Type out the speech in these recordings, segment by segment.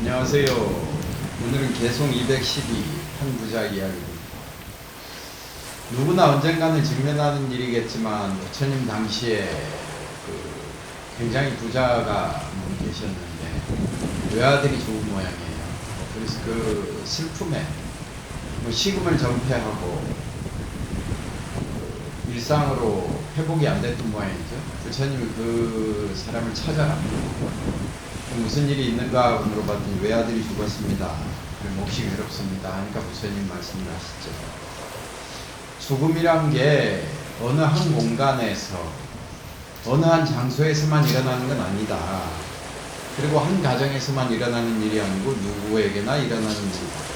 안녕하세요. 오늘은 개송 212 한 부자 이야기입니다. 누구나 언젠가는 직면하는 일이겠지만 부처님 당시에 그 굉장히 부자가 계셨는데 외아들이 죽은 모양이에요. 그래서 그 슬픔에 뭐 식음을 정폐하고 그 일상으로 회복이 안 됐던 모양이죠. 부처님이 그 사람을 찾아갑니다. 무슨 일이 있는가 물어봤더니 외아들이 죽었습니다. 몫이 괴롭습니다. 하니까 부처님 말씀을 하시죠. 죽음이란 게 어느 한 공간에서 어느 한 장소에서만 일어나는 건 아니다. 그리고 한 가정에서만 일어나는 일이 아니고 누구에게나 일어나는 일이다.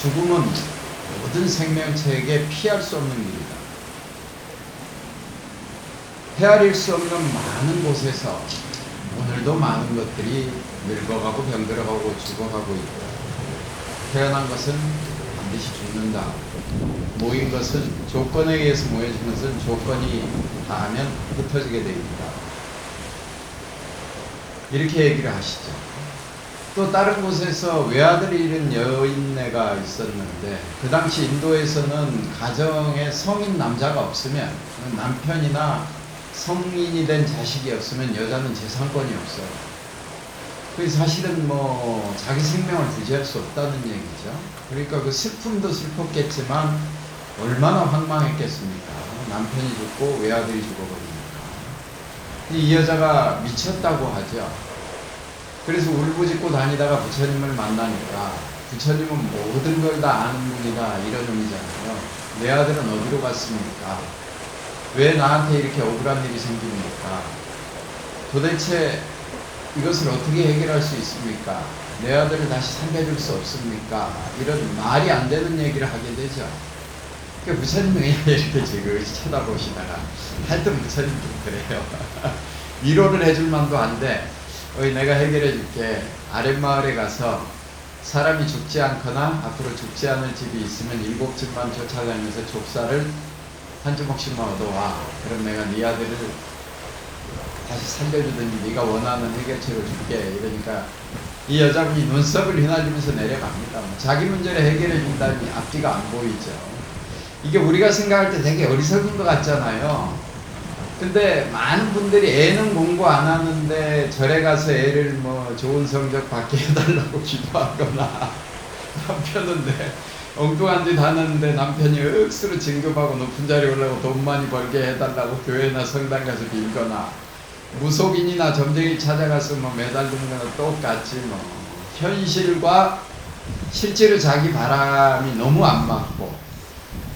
죽음은 모든 생명체에게 피할 수 없는 일이다. 헤아릴 수 없는 많은 곳에서 오늘도 많은 것들이 늙어가고 병들어가고 죽어가고 있다. 태어난 것은 반드시 죽는다. 모인 것은 조건에 의해서 모여진 것은 조건이 닿으면 흩어지게 있다. 이렇게 얘기를 하시죠. 또 다른 곳에서 외아들이 잃은 여인네가 있었는데 그 당시 인도에서는 가정에 성인 남자가 없으면 남편이나 성인이 된 자식이 없으면 여자는 재산권이 없어요. 그 사실은 뭐 자기 생명을 유지할 수 없다는 얘기죠. 그러니까 그 슬픔도 슬펐겠지만 얼마나 황망했겠습니까? 남편이 죽고 외아들이 죽어버리니까. 이 여자가 미쳤다고 하죠. 그래서 울부짖고 다니다가 부처님을 만나니까 부처님은 모든 걸 다 아는 분이다 이런 의미잖아요. 내 아들은 어디로 갔습니까? 왜 나한테 이렇게 억울한 일이 생깁니까? 도대체 이것을 어떻게 해결할 수 있습니까? 내 아들을 다시 살려줄 수 없습니까? 이런 말이 안 되는 얘기를 하게 되죠. 그 부처님이 이렇게 지그시 쳐다보시다가 하여튼 부처님도 그래요. 위로를 해줄 만도 한데 어이 내가 해결해 줄게. 아랫마을에 가서 사람이 죽지 않거나 앞으로 죽지 않을 집이 있으면 일곱 집만 쫓아다니면서 족사를 한 주먹씩만 얻어와. 그럼 내가 네 아들을 다시 살려주더니 네가 원하는 해결책을 줄게. 이러니까 이 여자분이 눈썹을 휘날리면서 내려갑니다. 뭐 자기 문제를 해결해 준다니 앞뒤가 안 보이죠. 이게 우리가 생각할 때 되게 어리석은 것 같잖아요. 근데 많은 분들이 애는 공부 안 하는데 절에 가서 애를 뭐 좋은 성적 받게 해달라고 기도하거나 남편은 내 엉뚱한 짓 하는데 남편이 억수로 진급하고 높은 자리에 올라고 돈 많이 벌게 해달라고 교회나 성당 가서 빌거나 무속인이나 점쟁이 찾아가서 뭐 매달리는 거나 똑같지 뭐 현실과 실제로 자기 바람이 너무 안 맞고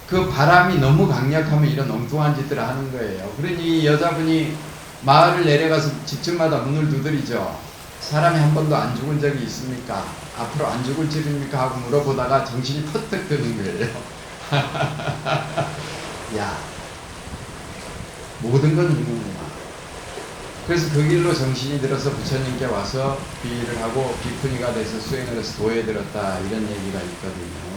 그 바람이 너무 강력하면 이런 엉뚱한 짓들을 하는 거예요. 그러니 이 여자분이 마을을 내려가서 집집마다 문을 두드리죠. 사람이 한 번도 안 죽은 적이 있습니까? 앞으로 안 죽을 집입니까? 하고 물어보다가 정신이 퍼뜩 드는 거예요. 야, 모든 건 있는구나. 그래서 그 길로 정신이 들어서 부처님께 와서 비의를 하고 비푼이가 돼서 수행을 해서 도에 들었다 이런 얘기가 있거든요.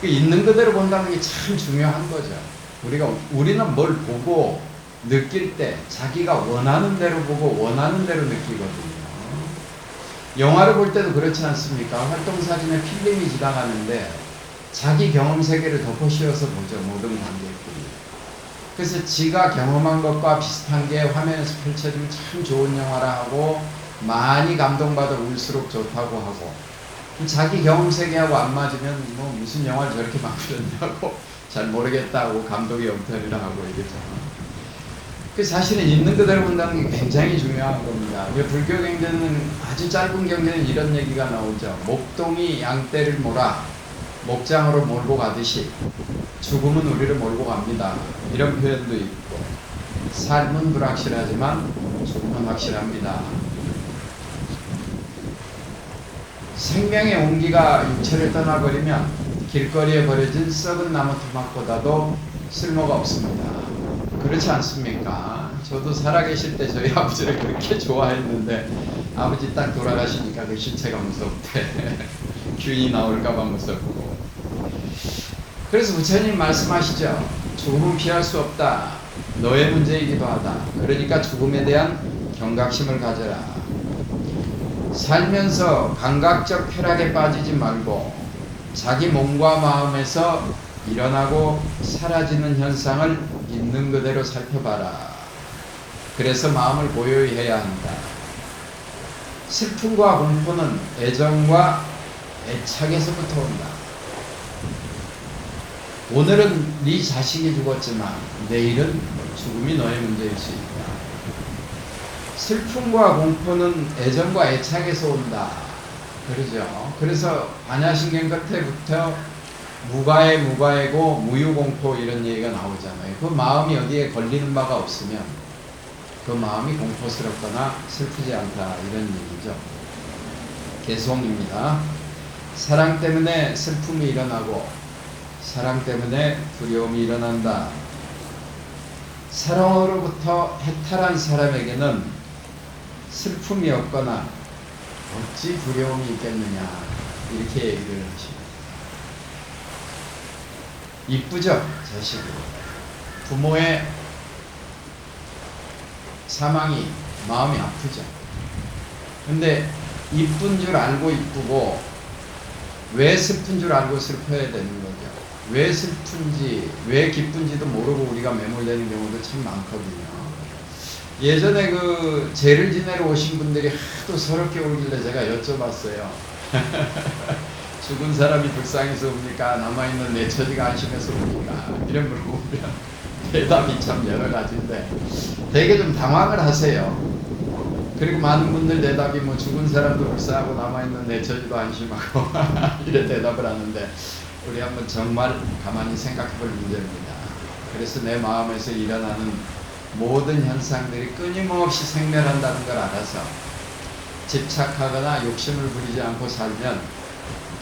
그 있는 그대로 본다는 게 참 중요한 거죠. 우리가 우리는 뭘 보고 느낄 때 자기가 원하는 대로 보고 원하는 대로 느끼거든요. 영화를 볼 때도 그렇지 않습니까? 활동 사진에 필름이 지나가는데 자기 경험 세계를 덮어 씌워서 보죠. 모든 관객들이. 그래서 지가 경험한 것과 비슷한 게 화면에서 펼쳐지면 참 좋은 영화라 하고 많이 감동받아 울수록 좋다고 하고 자기 경험 세계하고 안 맞으면 뭐 무슨 영화를 저렇게 만들었냐고 잘 모르겠다고 감독이 영편이라 하고 이러잖아. 그 사실은 있는 그대로 본다는 게 굉장히 중요한 겁니다. 불교 경전은 아주 짧은 경전에 이런 얘기가 나오죠. 목동이 양떼를 몰아 목장으로 몰고 가듯이 죽음은 우리를 몰고 갑니다. 이런 표현도 있고 삶은 불확실하지만 죽음은 확실합니다. 생명의 온기가 육체를 떠나버리면 길거리에 버려진 썩은 나무 토막보다도 쓸모가 없습니다. 그렇지 않습니까? 저도 살아계실 때 저희 아버지를 그렇게 좋아했는데 아버지 딱 돌아가시니까 그 신체가 무섭대. 균이 나올까봐 무섭고. 그래서 부처님 말씀하시죠. 죽음은 피할 수 없다. 너의 문제이기도 하다. 그러니까 죽음에 대한 경각심을 가져라. 살면서 감각적 쾌락에 빠지지 말고 자기 몸과 마음에서 일어나고 사라지는 현상을 있는 그대로 살펴봐라. 그래서 마음을 고요히 해야 한다. 슬픔과 공포는 애정과 애착에서부터 온다. 오늘은 네 자식이 죽었지만 내일은 죽음이 너의 문제일 수 있다. 슬픔과 공포는 애정과 애착에서 온다. 그러죠. 그래서 반야신경 끝에부터 무가의 무가이고 무유공포 이런 얘기가 나오잖아요. 그 마음이 어디에 걸리는 바가 없으면 그 마음이 공포스럽거나 슬프지 않다 이런 얘기죠. 개송입니다. 사랑 때문에 슬픔이 일어나고 사랑 때문에 두려움이 일어난다. 사랑으로부터 해탈한 사람에게는 슬픔이 없거나 어찌 두려움이 있겠느냐 이렇게 얘기를 하십니다. 이쁘죠 자식이 부모의 사망이 마음이 아프죠. 근데 이쁜 줄 알고 이쁘고 왜 슬픈 줄 알고 슬퍼야 되는 거죠. 왜 슬픈지 왜 기쁜지도 모르고 우리가 매몰되는 경우도 참 많거든요. 예전에 그 죄를 지내러 오신 분들이 하도 서럽게 울길래 제가 여쭤봤어요. 죽은 사람이 불쌍해서 웁니까? 남아있는 내 처지가 안심해서 웁니까? 이런 물어보면 대답이 참 여러 가지인데 되게 좀 당황을 하세요. 그리고 많은 분들 대답이 뭐 죽은 사람도 불쌍하고 남아있는 내 처지도 안심하고 이래 대답을 하는데 우리 한번 정말 가만히 생각해 볼 문제입니다. 그래서 내 마음에서 일어나는 모든 현상들이 끊임없이 생멸한다는 걸 알아서 집착하거나 욕심을 부리지 않고 살면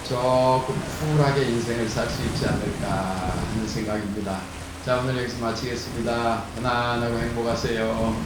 조금 쿨하게 인생을 살 수 있지 않을까 하는 생각입니다. 자, 오늘 여기서 마치겠습니다. 편안하고 행복하세요.